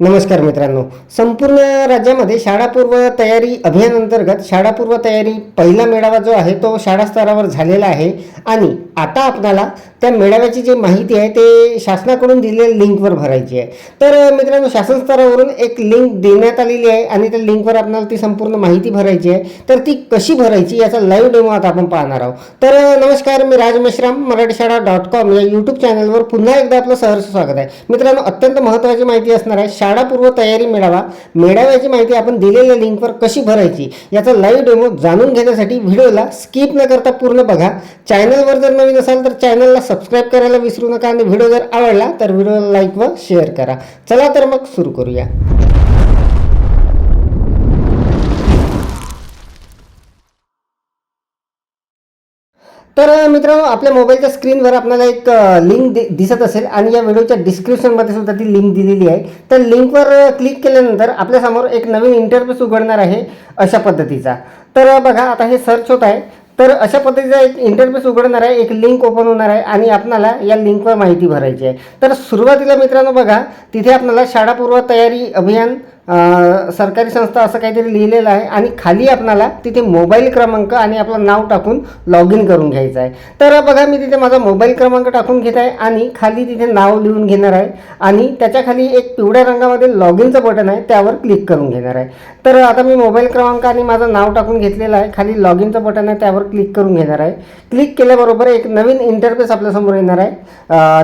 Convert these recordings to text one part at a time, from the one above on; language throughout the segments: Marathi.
नमस्कार मित्रांनो. संपूर्ण राज्यामध्ये शाळापूर्व तयारी अभियानांतर्गत शाळापूर्व तयारी पहिला मेळावा जो आहे तो शाळा स्तरावर झालेला आहे आणि आता आपणाला त्या मेळाव्याची जी माहिती आहे ते शासनाकडून दिलेल्या लिंकवर भरायची आहे. तर मित्रांनो शासन स्तरावरून एक लिंक देण्यात आलेली आहे आणि त्या लिंकवर आपणाला ती संपूर्ण माहिती भरायची आहे. तर ती कशी भरायची याचा लाईव्ह डेमो आता आपण पाहणार आहोत. तर नमस्कार मी राज मेश्राम मराठी शाळा डॉट कॉम या यूट्यूब चॅनलवर पुन्हा एकदा आपलं सहर्ष स्वागत आहे. मित्रांनो अत्यंत महत्त्वाची माहिती असणार आहे शाळापूर्व तयारी मेळावा. मेळाव्याची माहिती आपण दिलेल्या लिंकवर कशी भरायची याचा लाईव्ह डेमो जाणून घेण्यासाठी व्हिडिओला स्किप न करता पूर्ण बघा. चॅनलवर जर नवीन असाल तर चॅनलला सबस्क्राईब करायला विसरू नका आणि व्हिडिओ जर आवडला तर व्हिडिओला लाईक व शेअर करा. चला तर मग सुरू करूया. तर मित्रांनो आपल्या मोबाईलच्या स्क्रीनवर आपल्याला एक लिंक दिसत असेल आणि या व्हिडिओच्या डिस्क्रिप्शनमध्ये सुद्धा ती लिंक दिलेली आहे. तर लिंकवर क्लिक केल्यानंतर आपल्यासमोर एक नवीन इंटरफेस उघडणार आहे अशा पद्धतीचा. तर बघा आता हे सर्च होत आहे. तर अशा पद्धतीचा एक इंटरफेस उघडणार आहे एक लिंक ओपन होणार आहे आणि आपणाला या लिंकवर माहिती भरायची आहे. तर सुरुवातीला मित्रांनो बघा तिथे आपल्याला शाळापूर्व तयारी अभियान सरकारी संस्था असं काहीतरी लिहिलेलं आहे आणि खाली आपणाला तिथे मोबाईल क्रमांक आणि आपलं नाव टाकून लॉग इन करून घ्यायचं आहे. तर बघा मी तिथे माझा मोबाईल क्रमांक टाकून घेत आहे आणि खाली तिथे नाव लिहून घेणार आहे आणि त्याच्याखाली एक पिवळ्या रंगामध्ये लॉग इनचं बटन आहे त्यावर क्लिक करून घेणार आहे. तर आता मी मोबाईल क्रमांक आणि माझं नाव टाकून घेतलेलं आहे. खाली लॉग इनचं बटन आहे त्यावर क्लिक करून घेणार आहे. क्लिक केल्याबरोबर एक नवीन इंटरफेस आपल्यासमोर येणार आहे.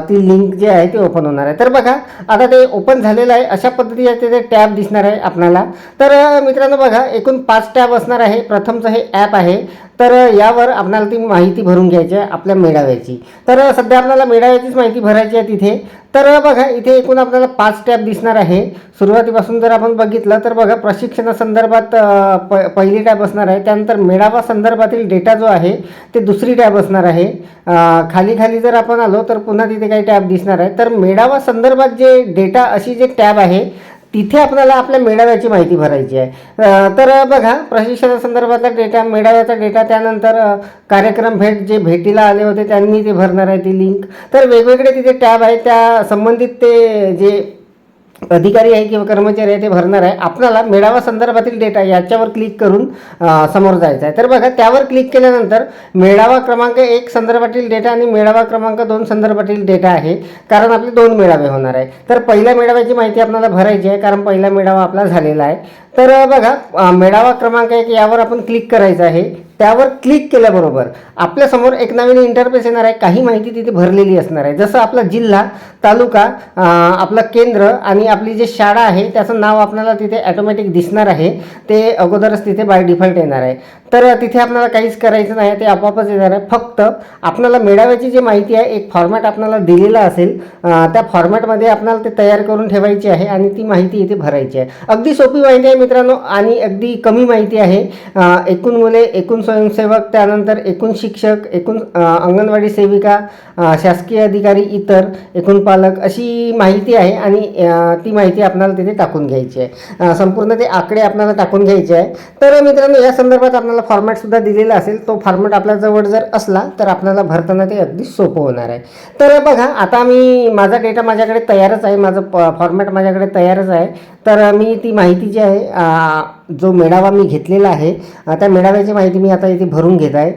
ती लिंक जी आहे ती ओपन होणार आहे. तर बघा आता ते ओपन झालेलं आहे. अशा पद्धतीचे तिथे टॅब दिसणार आहे आपल्याला तर मित्रांनो बघा एकूण पाच टॅब असणार आहे. प्रथमचं हे ॲप आहे. तर यावर आपल्याला ती माहिती भरून घ्यायची आहे आपल्या मेळाव्याची. तर सध्या आपल्याला मेळाव्याचीच माहिती भरायची आहे तिथे. तर बघा इथे एकूण आपल्याला पाच टॅब दिसणार आहे. सुरुवातीपासून जर आपण बघितलं तर बघा प्रशिक्षणासंदर्भात प पहिली टॅब असणार आहे. त्यानंतर मेळावा संदर्भातील डेटा जो आहे ते दुसरी टॅब असणार आहे. खाली खाली जर आपण आलो तर पुन्हा तिथे काही टॅब दिसणार आहे. तर मेळावा संदर्भात जे डेटा अशी जे टॅब आहे तिथे आपल्याला आपल्या मेळाव्याची माहिती भरायची आहे. तर बघा प्रशिक्षणासंदर्भातला डेटा मेळाव्याचा डेटा त्यानंतर कार्यक्रम भेट जे भेटीला आले होते त्यांनी ते भरणार आहे ती लिंक तर वेगवेगळे तिथे टॅब आहेत त्या संबंधित ते जे अधिकारी आहे किंवा कर्मचारी आहे ते भरणार आहे. आपल्याला मेळावा संदर्भातील डेटा याच्यावर क्लिक करून समोर जायचं आहे. तर बघा त्यावर क्लिक केल्यानंतर मेळावा क्रमांक एक संदर्भातील डेटा आणि मेळावा क्रमांक दोन संदर्भातील डेटा आहे. कारण आपले दोन मेळावे होणार आहे. तर पहिल्या मेळाव्याची माहिती आपल्याला भरायची आहे कारण पहिला मेळावा आपला झालेला आहे. तर बघा मेळावा क्रमांक एक यावर आपण क्लिक करायचं आहे. त्यावर क्लिक केल्याबरोबर आपल्यासमोर एक नवीन इंटरफेस येणार आहे. काही माहिती तिथे भरलेली असणार आहे. जसं आपला जिल्हा तालुका आपलं केंद्र आणि आपली जी शाळा आहे त्याचं नाव आपल्याला तिथे ॲटोमॅटिक दिसणार आहे. ते अगोदरच तिथे बाय डिफॉल्ट येणार आहे. तर तिथे आपल्याला काहीच करायचं नाही. ते आपोआपच येणार आहे. फक्त आपल्याला मेळाव्याची जी माहिती आहे एक फॉर्मॅट आपल्याला दिलेला असेल त्या फॉर्मॅटमध्ये आपल्याला ते तयार करून ठेवायची आहे आणि ती माहिती इथे भरायची आहे. अगदी सोपी माहिती आहे. मित्रांनो आणि अगदी कमी माहिती आहे. एकूण मुले एकूण स्वयंसेवक त्यानंतर एकूण शिक्षक एकूण अंगणवाडी सेविका शासकीय अधिकारी इतर एकूण पालक अशी माहिती आहे आणि ती माहिती आपल्याला तिथे टाकून घ्यायची आहे. संपूर्ण ते आकडे आपल्याला टाकून घ्यायचे आहे. तर मित्रांनो या संदर्भात आपल्याला फॉर्मॅटसुद्धा दिलेला असेल. तो फॉर्मॅट आपल्याजवळ जर असला तर आपल्याला भरताना ते अगदी सोपं होणार आहे. तर बघा आता मी माझा डेटा माझ्याकडे तयारच आहे. माझं फॉर्मॅट माझ्याकडे तयारच आहे. तर मी ती माहिती जी आहे जो मेळावा मी घेतलेला आहे त्या मेळाव्याची माहिती मी आता इथे भरून घेत आहे.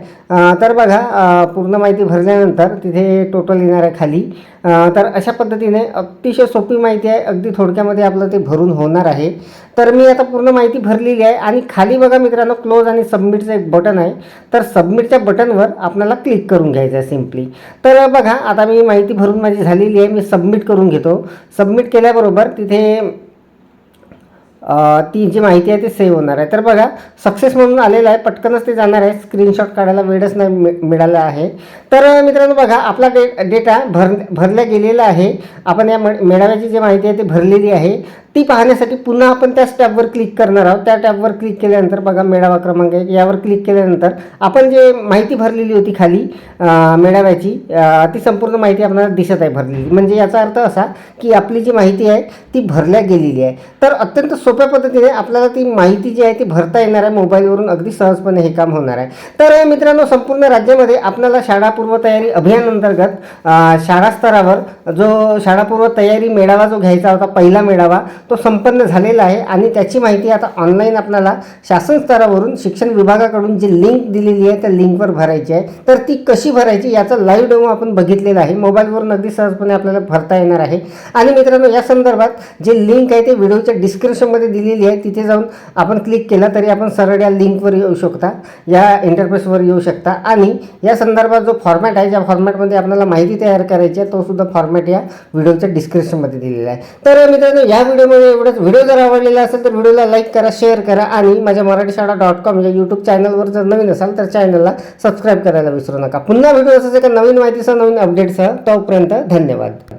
तर बघा पूर्ण माहिती भरल्यानंतर तिथे टोटल येणार आहे खाली. तर अशा पद्धतीने अतिशय सोपी माहिती आहे अगदी थोडक्यामध्ये आपलं ते भरून होणार आहे. तर मी आता पूर्ण माहिती भरलेली आहे आणि खाली बघा मित्रांनो क्लोज आणि सबमिटचं एक बटन आहे. तर सबमिटच्या बटनवर आपल्याला क्लिक करून घ्यायचं आहे सिम्पली तर बघा आता मी माहिती भरून माझी झालेली आहे मी सबमिट करून घेतो. सबमिट केल्याबरोबर तिथे ती जी माहिती आहे ती सेव्ह होणार आहे. तर बघा सक्सेस म्हणून आलेलं आहे पटकनच ते जाणार आहे. स्क्रीनशॉट काढायला वेळच नाही मि मिळाला आहे. तर मित्रांनो बघा आपला डे डेटा भर भरल्या गेलेला आहे. आपण या मेळाव्याची जी माहिती आहे ती भरलेली आहे. ती पाहण्यासाठी पुन्हा आपण त्याच टॅबवर क्लिक करणार आहोत. त्या टॅबवर क्लिक केल्यानंतर बघा मेळावा क्रमांक एक. यावर क्लिक केल्यानंतर आपण जे माहिती भरलेली होती खाली मेळाव्याची ती संपूर्ण माहिती आपल्याला दिसत आहे भरलेली. म्हणजे याचा अर्थ असा की आपली जी माहिती आहे ती भरल्या गेलेली आहे. तर अत्यंत सोप्या पद्धतीने आपल्याला ती माहिती जी आहे ती भरता येणार आहे. मोबाईलवरून अगदी सहजपणे हे काम होणार आहे. तर मित्रांनो संपूर्ण राज्यामध्ये आपल्याला शाळा शाळापूर्व तयारी अभियान अंतर्गत शाळा स्तरावर जो शाळापूर्व तयारी मेळावा जो घ्यायचा होता पहिला मेळावा तो संपन्न झालेला आहे आणि त्याची माहिती आता ऑनलाईन आपल्याला शासन स्तरावरून शिक्षण विभागाकडून जी लिंक दिलेली आहे त्या लिंकवर भरायची आहे. तर ती कशी भरायची याचा लाईव्ह डेमो आपण बघितलेला आहे. मोबाईलवरून अगदी सहजपणे आपल्याला भरता येणार आहे. आणि मित्रांनो या संदर्भात जे लिंक आहे ते व्हिडिओच्या डिस्क्रिप्शनमध्ये दिलेली आहे. तिथे जाऊन आपण क्लिक केला तरी आपण सरळ या लिंकवर येऊ शकता या इंटरफेसवर येऊ शकता. आणि या संदर्भात जो फॉर्मॅट आहे. ज्या फॉर्मॅटमध्ये आपल्याला माहिती तयार करायची आहे तो सुद्धा फॉर्मॅट या व्हिडिओच्या डिस्क्रिप्शनमध्ये दिलेला आहे. तर मित्रांनो या व्हिडिओमध्ये एवढंच. व्हिडिओ जर आवडलेला असेल तर व्हिडिओला लाईक करा शेअर करा आणि माझ्या मराठी शाळा डॉट कॉम या यूट्यूब चॅनलवर जर नवीन असाल तर चॅनलला सबस्क्राईब करायला विसरू नका. पुन्हा व्हिडिओ असं एका नवीन माहितीसह नवीन अपडेटसह तोपर्यंत धन्यवाद.